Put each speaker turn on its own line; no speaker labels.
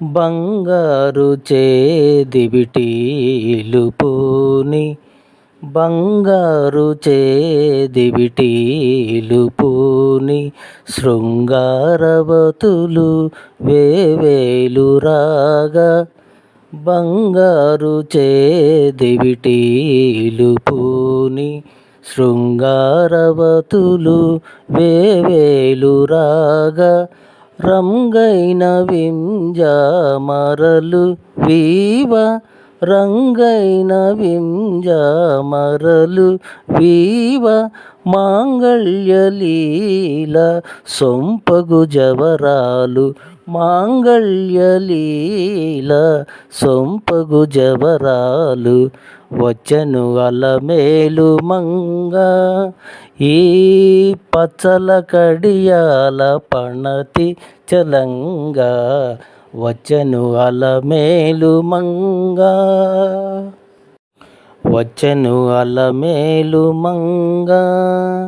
బంగారు చేదివిటీలు పూని బంగారు చేదివిటీలు పూని శృంగారవతులు వేవేలు రాగా బంగారు చేదివిటీలు పూని శృంగారవతులు వేవేలు రాగా రంగైన వింజామరలు వీవ రంగైన వింజామరలు వీవ మాంగళ్యలీల సొంపగు జవరాలు మాంగళ్యలీల సొంపగు జవరాలు వచ్చను అలమేలు మంగ ఈ పచ్చల కడియాల పణతి చలంగా వచ్చను అలమేలు మంగ. వచ్చను అలమేలు మంగ.